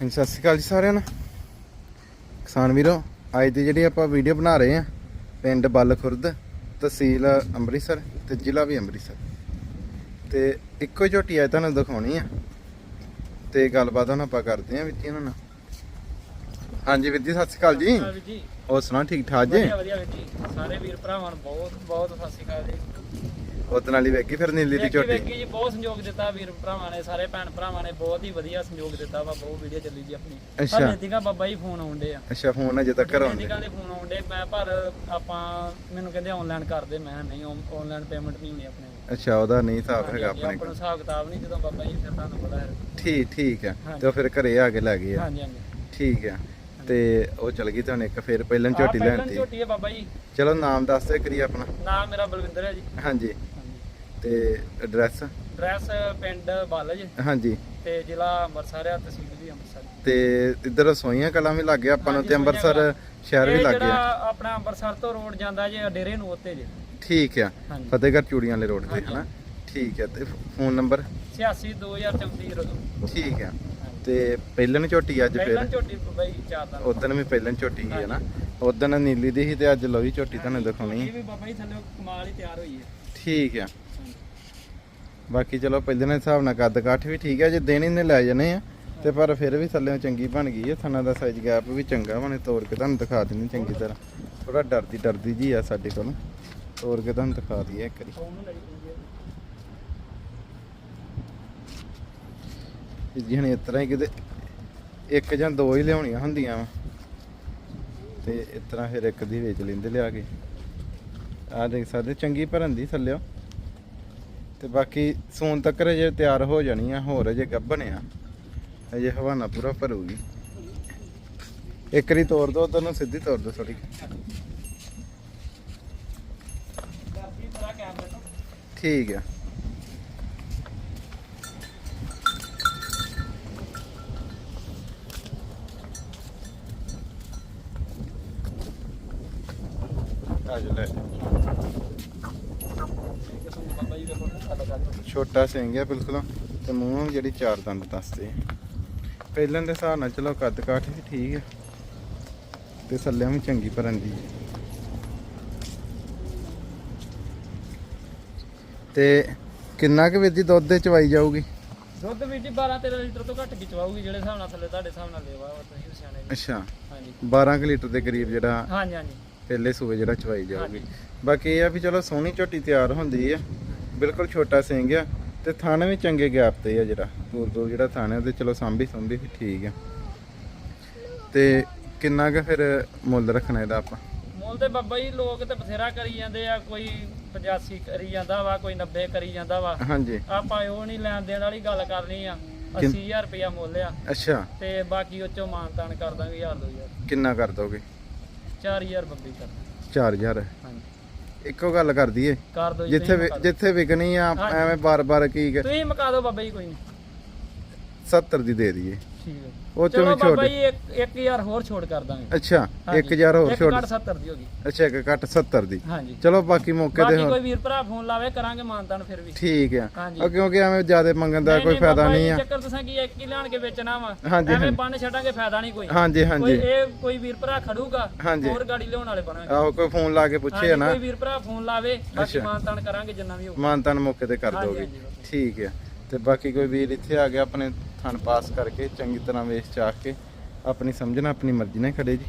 ਹਾਂਜੀ ਸਤਿ ਸ਼੍ਰੀ ਅਕਾਲ ਜੀ ਸਾਰਿਆਂ ਨੂੰ। ਕਿਸਾਨ ਵੀਰੋ ਅੱਜ ਦੀ ਜਿਹੜੀ ਆਪਾਂ ਵੀਡੀਓ ਬਣਾ ਰਹੇ ਆ ਪਿੰਡ ਬੱਲ ਖੁਰਦ ਤਹਿਸੀਲ ਅੰਮ੍ਰਿਤਸਰ ਤੇ ਜ਼ਿਲ੍ਹਾ ਵੀ ਅੰਮ੍ਰਿਤਸਰ। ਤੇ ਇੱਕੋ ਝੋਟੀ ਅੱਜ ਤੁਹਾਨੂੰ ਦਿਖਾਉਣੀ ਆ। ਤੇ ਗੱਲਬਾਤ ਹੁਣ ਆਪਾਂ ਕਰਦੇ ਆ ਵਿੱਚ ਇਹਨਾਂ ਨਾਲ। ਹਾਂਜੀ ਵੀਰ ਜੀ। ਸਤਿ ਸ਼੍ਰੀ ਅਕਾਲ ਜੀ। ਹੋਰ ਸੁਣਾ ਠੀਕ ਠਾਕ ਜੀ? ਵਧੀਆ ਵਧੀਆ ਵੀਰ ਜੀ। ਸਾਰੇ ਵੀਰ ਭਰਾਵਾਂ ਨੂੰ ਬਹੁਤ ਬਹੁਤ ਸਤਿ ਸ਼੍ਰੀ ਅਕਾਲ ਜੀ। ਉਹਦੇ ਨਾਲ ਹੀ ਵੇਖੀ ਫਿਰ ਨੀਲੀ ਦੀ ਝੋਟੀ। ਵੇਖੀ ਜੀ ਬਹੁਤ ਸੰਯੋਗ ਦਿੱਤਾ ਵੀਰ ਭਰਾਵਾਂ ਨੇ ਸਾਰੇ ਭੈਣ ਭਰਾਵਾਂ ਨੇ ਬਹੁਤ ਹੀ ਵਧੀਆ ਸੰਯੋਗ ਦਿੱਤਾ ਵਾ ਬਹੁਤ ਵੀਡੀਓ ਚੱਲੀ ਜੀ ਆਪਣੀ। ਅੱਛਾ। ਤੀਗਾ ਬਾਬਾ ਜੀ ਫੋਨ ਆਉਂਦੇ ਆ ਅੱਛਾ ਫੋਨ ਅਜੇ ਤੱਕ ਆਉਂਦੇ। ਤੀਗਾ ਦੇ ਫੋਨ ਆਉਂਦੇ ਮੈਂ ਪਰ ਆਪਾਂ ਮੈਨੂੰ ਕਹਿੰਦੇ ਆਨਲਾਈਨ ਕਰ ਦੇ ਮੈਂ ਨਹੀਂ ਆਨਲਾਈਨ ਪੇਮੈਂਟ ਨਹੀਂ ਹੋਣੀ ਆਪਣੇ ਅੱਛਾ ਉਹਦਾ ਨਹੀਂ ਹਿਸਾਬ ਹੈਗਾ ਆਪਣੇ ਕੋਲ। ਹਿਸਾਬ ਕਿਤਾਬ ਨਹੀਂ ਜਦੋਂ ਬਾਬਾ ਜੀ ਫਿਰ ਤੁਹਾਨੂੰ ਪਤਾ ਹੈ ਠੀਕ ਠੀਕ ਹਾਂਜੀ। ਤੇ ਫਿਰ ਘਰੇ ਆ ਕੇ ਲੈ ਗਏ ਆ। ਹਾਂਜੀ ਹਾਂਜੀ। ਠੀਕ ਆ। ਤੇ ਉਹ ਚਲ ਗਈ ਤੁਹਾਨੂੰ ਇੱਕ ਫਿਰ ਪਹਿਲਾਂ ਝੋਟੀ ਲੈਣ ਝੋਟੀ ਹੈ ਬਾਬਾ ਜੀ। ਚਲੋ ਨਾਮ ਦੱਸ ਦੇ ਕਰੀ ਆਪਣਾ। ਨਾਮ ਮੇਰਾ ਬਲਵਿੰਦਰ ਹੈ ਜੀ। ਹਾਂਜੀ। ਤੇ ਐਡਰੈਸ ਡਰੈਸ ਪਿੰਡ ਬਾਲਜ। ਹਾਂਜੀ। ਤੇ ਜ਼ਿਲ੍ਹਾ ਅੰਮ੍ਰਿਤਸਰ ਆ ਤਹਿਸੀਲ ਵੀ ਅੰਮ੍ਰਿਤਸਰ। ਤੇ ਇੱਧਰ ਸੋਈਆਂ ਕਲਾਂ ਵੀ ਲੱਗੇ ਆਪਾਂ ਨੂੰ ਤੇ ਅੰਮ੍ਰਿਤਸਰ। ਸ਼ਹਿਰ ਵੀ ਲੱਗੇ ਜਿਹੜਾ ਆ ਆਪਣਾ ਅੰਮ੍ਰਿਤਸਰ ਤੋਂ ਰੋਡ ਜਾਂਦਾ ਜੇ ਡੇਰੇ ਨੂੰ ਉੱਤੇ ਜੇ। ਠੀਕ ਆ। ਫਤਿਹਗੜ੍ਹ ਚੂੜੀਆਂ ਵਾਲੇ ਰੋਡ ਤੇ। ਹਨਾ? ਠੀਕ ਆ ਤੇ ਫੋਨ ਨੰਬਰ? 86 2034 ਰੋਡ ਠੀਕ ਆ। ਤੇ ਪਹਿਲਨ ਝੋਟੀ ਅੱਜ ਪਹਿਲਾਂ ਫਿਰ ਝੋਟੀ ਬਈ ਚਾਰ ਦਾ ਉਦੋਂ ਵੀ ਪਹਿਲਨ ਝੋਟੀ ਹੈ ਨਾ। ਉਦੋਂ ਨੀਲੀ ਦੀ ਸੀ ਤੇ ਅੱਜ ਲੋਈ ਝੋਟੀ ਤੁਹਾਨੂੰ ਦਿਖਾਉਣੀ ਇਹ ਵੀ ਬਾਬਾ ਜੀ ਥੱਲੇ ਕਮਾਲ ਹੀ ਤਿਆਰ ਹੋਈ ਹੈ। ਠੀਕ ਆ। ਬਾਕੀ ਚਲੋ ਪਹਿਲੇ ਦੇ ਹਿਸਾਬ ਨਾਲ ਕੱਦ ਕਾਠ ਵੀ ਠੀਕ ਹੈ ਜੇ ਦੇਣੀ ਨੇ ਲੈ ਜਾਣੇ ਆ, ਤੇ ਪਰ ਫਿਰ ਵੀ ਥੱਲੇ ਚੰਗੀ ਬਣ ਗਈ ਹੈ ਥਣਾ ਦਾ ਸਾਈਜ਼ ਗੈਪ ਵੀ ਚੰਗਾ ਬਣੇ ਤੋੜ ਕੇ ਤੁਹਾਨੂੰ ਦਿਖਾ ਦਿੰਨੀ ਚੰਗੀ ਤਰ੍ਹਾਂ। ਥੋੜਾ ਡਰਦੀ ਡਰਦੀ ਜੀ ਆ ਸਾਡੇ ਕੋਲ, ਤੋੜ ਕੇ ਤੁਹਾਨੂੰ ਦਿਖਾ ਦਈਏ ਇੱਕ ਵਾਰੀ। ਉਹਨੂੰ ਜੀ ਹਣ ਇਸ ਤਰ੍ਹਾਂ ਹੀ ਕਿਤੇ ਇੱਕ ਜਾਂ ਦੋ ਹੀ ਲਿਆਉਣੀਆਂ ਹੁੰਦੀਆਂ ਵਾ, ਤੇ ਇਸ ਤਰ੍ਹਾਂ ਫਿਰ ਇੱਕ ਦੀ ਵੇਚ ਲੈਂਦੇ ਲਿਆ ਕੇ। ਆਹ ਦੇਖ ਸਕਦੇ, ਚੰਗੀ ਭਰਨ ਦੀ ਥੱਲਿਓ। ਤੇ ਬਾਕੀ ਸੂਨ ਤੱਕ ਜੇ ਤਿਆਰ ਹੋ ਜਾਣੀ ਆ, ਹੋਰ ਅਜੇ ਗੱਭਣ ਆ। ਅਜੇ ਹਵਾਨਾ ਪੂਰਾ ਭਰੂਗੀ। ਇੱਕ ਰੀ ਤੋੜ ਦੋ, ਉਧਰ ਨੂੰ ਸਿੱਧੀ ਤੋੜ ਦੋ ਥੋੜੀ ਠੀਕ ਆ। ਆ ਲੈ। ਛੋਟਾ ਸਿੰਘ ਹੈ ਬਿਲਕੁਲ ਤੇ ਮੂੰਹ ਜਿਹੜੀ ਚਾਰ ਦੰਦ ਦੱਸਦੇ। ਪਹਿਲਾਂ ਦੇ ਹਿਸਾਬ ਨਾਲ ਚਲੋ ਕੱਦ ਕਾਠ ਵੀ ਠੀਕ ਹੈ ਤੇ ਥੱਲਿਆਂ ਵੀ ਚੰਗੀ ਭਰਨ ਦੀ। ਤੇ ਕਿੰਨਾ ਕੁ ਵੀਰ ਜੀ ਦੁੱਧ ਦੇ ਚਵਾਈ ਜਾਊਗੀ ਦੁੱਧ ਵੀ ਜੀ 12 13 ਲੀਟਰ ਤੋਂ ਘੱਟ ਕੀ ਚਵਾਉਗੀ ਜਿਹੜੇ ਹਿਸਾਬ ਨਾਲ ਥੱਲੇ ਤੁਹਾਡੇ ਹਿਸਾਬ ਨਾਲ ਲੈਵਾ ਵਾ ਤੁਸੀਂ ਸਿਆਣੇ। ਅੱਛਾ ਹਾਂਜੀ 12 ਕੁ ਲੀਟਰ ਦੇ ਕਰੀਬ ਜਿਹੜਾ ਹਾਂਜੀ ਹਾਂਜੀ ਪਹਿਲੇ ਸੂਏ ਜਿਹੜਾ ਚਵਾਈ ਜਾਊਗੀ। ਬਾਕੀ ਇਹ ਆ ਵੀ ਚਲੋ ਸੋਹਣੀ ਝੋਟੀ ਤਿਆਰ ਹੁੰਦੀ ਆ। ਬਿਲਕੁਲ ਛੋਟਾ ਸਿੰਘ ਆ ਤੇ ਥਾਣੇ ਵੀ ਚੰਗੇ ਗੈਪ ਤੇ ਆ ਜਿਹੜਾ। ਦੂਰ ਦੂਰ ਜਿਹੜਾ ਥਾਣੇ ਤੇ ਚਲੋ ਸਾਂਭੀ ਸੰਭੀ ਵੀ ਠੀਕ ਆ। ਤੇ ਕਿੰਨਾ ਕੁ ਫਿਰ ਮੁੱਲ ਰੱਖਣਾ ਇਹਦਾ ਆਪਾਂ? ਮੁੱਲ ਤੇ ਬਾਬਾ ਜੀ ਲੋਕ ਤੇ ਬਥੇਰਾ ਕਰੀ ਜਾਂਦੇ ਆ ਕੋਈ 85 ਕਰੀ ਜਾਂਦਾ ਵਾ ਕੋਈ 90 ਕਰੀ ਜਾਂਦਾ ਵਾ। ਹਾਂਜੀ। ਆਪਾਂ ਉਹ ਨਹੀਂ ਲੈਣ ਦੇਣ ਵਾਲੀ ਗੱਲ ਕਰਨੀ ਆ। ਕਿੰਨ- 80000 ਰੁਪਇਆ ਮੁੱਲ ਆ। ਅੱਛਾ। ਤੇ ਬਾਕੀ ਉਹ ਚੋਂ ਮਾਨਤਾਨ ਕਰ ਦਾਂਗੇ 1000 2000 ਕਿੰਨਾ ਕਰ ਦੋਗੇ? 4000 ਬੱਬੀ ਕਰ ਦਾਂਗੇ। 4000 ਹਾਂਜੀ ਇੱਕੋ ਗੱਲ ਕਰ ਦਈਏ ਕਰ ਦੋ ਜੀ ਜਿੱਥੇ ਤੁਸੀਂ ਵਿ- ਮੁਕਾ ਦਿਓ। ਜਿੱਥੇ ਵਿਕਣੀ ਆ। ਐਵੇਂ ਬਾਰ-ਬਾਰ ਕੀ ਕ- ਤੁਸੀਂ ਮਕਾ ਦਿਓ ਬਾਬਾ ਜੀ ਕੋਈ ਨਹੀਂ 70 ਦੀ ਦੇ ਦਈਏ ਠੀਕ ਹੈ ਉਹ ਚਲੋ ਵੀ ਬਾਬਾ ਛੋਟ ਜੀ 1000 ਹੋਰ ਛੋੜ ਕਰ ਦਾਂਗੇ। ਅੱਛਾ ਹਾਂਜੀ। 1000 ਹੋਰ ਛੋਟ। ਘੱਟ 70 ਦੀ ਹੋਗੀ ਅੱਛਾ ਇੱਕ ਘੱਟ 70 ਦੀ। ਹਾਂਜੀ। ਚਲੋ ਬਾਕੀ ਮੌਕੇ ਤੇ ਬਾਕੀ ਕੋਈ ਵੀਰ ਭਰਾ ਫੋਨ ਲਾਵੇ ਕਰਾਂਗੇ ਮਾਨਤਾਨ ਫਿਰ ਵੀ। ਠੀਕ ਆ। ਉਹ ਕਿਉਂਕਿ ਐਵੇਂ ਜ਼ਿਆਦਾ ਮੰਗਣ ਦਾ ਕੋਈ ਫਾਇਦਾ ਬਾਬਾ ਨਹੀਂ ਜੀ, ਆ। ਚੱਕਰ ਦੱਸਾਂ ਕੀ ਇੱਕ ਹੀ ਲੈਣ ਕੇ ਵੇਚਣਾ ਵਾ। ਹਾਂਜੀ, ਐਵੇਂ। ਬੰਨ ਛੱਡਾਂਗੇ ਫਾਇਦਾ ਨਹੀਂ ਕੋਈ। ਹਾਂਜੀ ਕੋਈ ਹਾਂਜੀ ਇਹ ਕੋਈ ਵੀਰ ਭਰਾ ਖੜੂਗਾ। ਹੋਰ ਗਾੜੀ ਲਿਆਉਣ ਵਾਲੇ ਬਣਾਂਗੇ। ਆਹੋ ਕੋਈ ਫੋਨ ਲਾ ਕੇ ਪੁੱਛੇ ਹਾਂਜੀ, ਨਾ। ਕੋਈ ਵੀਰ ਭਰਾ ਫੋਨ ਲਾਵੇ ਬਾਕੀ। ਮਾਨਤਾਨ ਕਰਾਂਗੇ ਜਿੰਨਾ ਵੀ ਹੋਊ ਮਾਨਤਨ ਮੌਕੇ ਤੇ ਕਰ ਹਾਂਜੀ, ਦੋਗੇ। ਹਾਂਜੀ, ਬਾਬਾ। ਠੀਕ ਆ। ਤੇ ਬਾਕੀ ਕੋਈ ਵੀਰ ਇੱਥੇ ਆ ਗਿਆ ਆਪਣੇ ਥਣ ਪਾਸ ਕਰਕੇ ਚੰਗੀ ਤਰ੍ਹਾਂ ਵੇਚ ਚਾਕ ਕੇ ਆਪਣੀ ਸਮਝਣਾ ਆਪਣੀ ਮਰਜ਼ੀ ਨਾਲ ਖੜੇ ਜੀ।